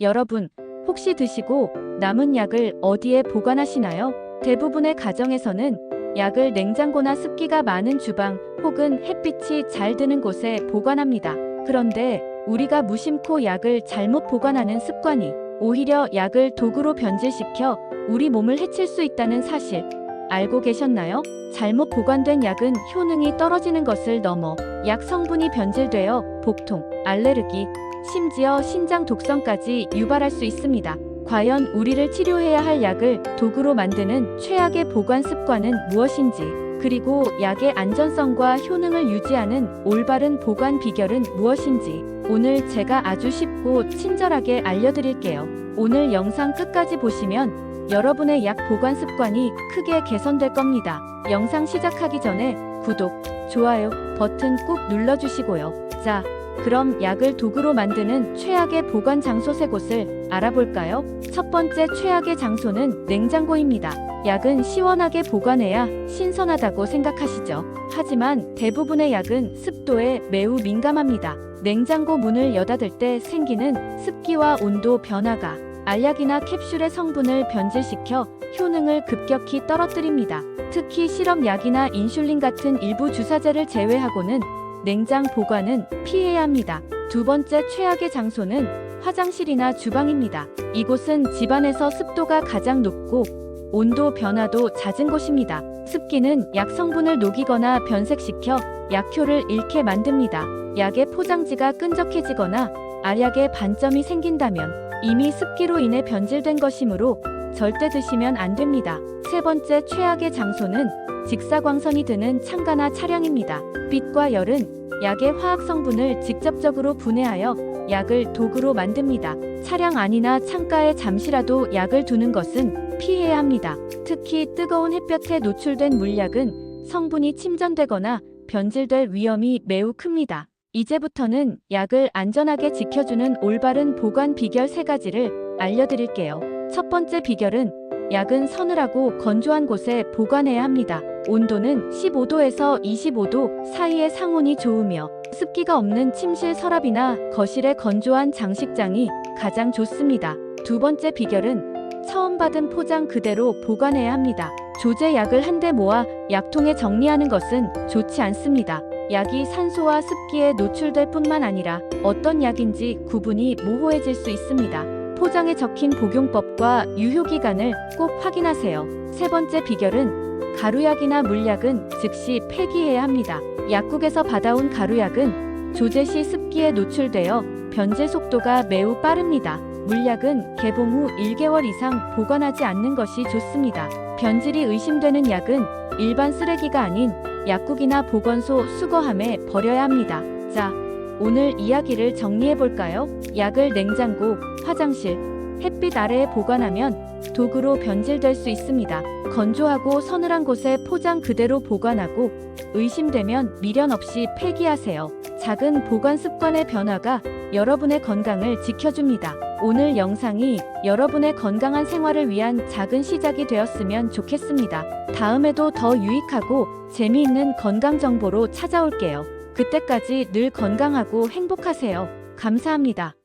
여러분, 혹시 드시고 남은 약을 어디에 보관하시나요? 대부분의 가정에서는 약을 냉장고나 습기가 많은 주방 혹은 햇빛이 잘 드는 곳에 보관합니다. 그런데 우리가 무심코 약을 잘못 보관하는 습관이 오히려 약을 독으로 변질시켜 우리 몸을 해칠 수 있다는 사실 알고 계셨나요? 잘못 보관된 약은 효능이 떨어지는 것을 넘어 약 성분이 변질되어 복통, 알레르기, 심지어 신장 독성까지 유발할 수 있습니다. 과연 우리를 치료해야 할 약을 독으로 만드는 최악의 보관 습관은 무엇인지, 그리고 약의 안전성과 효능을 유지하는 올바른 보관 비결은 무엇인지, 오늘 제가 아주 쉽고 친절하게 알려드릴게요. 오늘 영상 끝까지 보시면 여러분의 약 보관 습관이 크게 개선될 겁니다. 영상 시작하기 전에 구독, 좋아요 버튼 꼭 눌러주시고요. 자, 그럼 약을 독으로 만드는 최악의 보관 장소 세 곳을 알아볼까요? 첫 번째 최악의 장소는 냉장고입니다. 약은 시원하게 보관해야 신선하다고 생각하시죠. 하지만 대부분의 약은 습도에 매우 민감합니다. 냉장고 문을 여닫을 때 생기는 습기와 온도 변화가 알약이나 캡슐의 성분을 변질시켜 효능을 급격히 떨어뜨립니다. 특히 실험약이나 인슐린 같은 일부 주사제를 제외하고는 냉장 보관은 피해야 합니다. 두 번째 최악의 장소는 화장실이나 주방입니다. 이곳은 집안에서 습도가 가장 높고 온도 변화도 잦은 곳입니다. 습기는 약 성분을 녹이거나 변색시켜 약효를 잃게 만듭니다. 약의 포장지가 끈적해지거나 알약에 반점이 생긴다면 이미 습기로 인해 변질된 것이므로 절대 드시면 안 됩니다. 세 번째 최악의 장소는 직사광선이 드는 창가나 차량입니다. 빛과 열은 약의 화학 성분을 직접적으로 분해하여 약을 독으로 만듭니다. 차량 안이나 창가에 잠시라도 약을 두는 것은 피해야 합니다. 특히 뜨거운 햇볕에 노출된 물약은 성분이 침전되거나 변질될 위험이 매우 큽니다. 이제부터는 약을 안전하게 지켜주는 올바른 보관 비결 세 가지를 알려드릴게요. 첫 번째 비결은 약은 서늘하고 건조한 곳에 보관해야 합니다. 온도는 15도에서 25도 사이의 상온이 좋으며 습기가 없는 침실 서랍이나 거실의 건조한 장식장이 가장 좋습니다. 두 번째 비결은 처음 받은 포장 그대로 보관해야 합니다. 조제 약을 한데 모아 약통에 정리하는 것은 좋지 않습니다. 약이 산소와 습기에 노출될 뿐만 아니라 어떤 약인지 구분이 모호해질 수 있습니다. 포장에 적힌 복용법과 유효기간을 꼭 확인하세요. 세 번째 비결은 가루약이나 물약은 즉시 폐기해야 합니다. 약국에서 받아온 가루약은 조제 시 습기에 노출되어 변질 속도가 매우 빠릅니다. 물약은 개봉 후 1개월 이상 보관하지 않는 것이 좋습니다. 변질이 의심되는 약은 일반 쓰레기가 아닌 약국이나 보건소 수거함에 버려야 합니다. 자, 오늘 이야기를 정리해 볼까요? 약을 냉장고, 화장실, 햇빛 아래에 보관하면 독으로 변질될 수 있습니다. 건조하고 서늘한 곳에 포장 그대로 보관하고 의심되면 미련 없이 폐기하세요. 작은 보관 습관의 변화가 여러분의 건강을 지켜줍니다. 오늘 영상이 여러분의 건강한 생활을 위한 작은 시작이 되었으면 좋겠습니다. 다음에도 더 유익하고 재미있는 건강 정보로 찾아올게요. 그때까지 늘 건강하고 행복하세요. 감사합니다.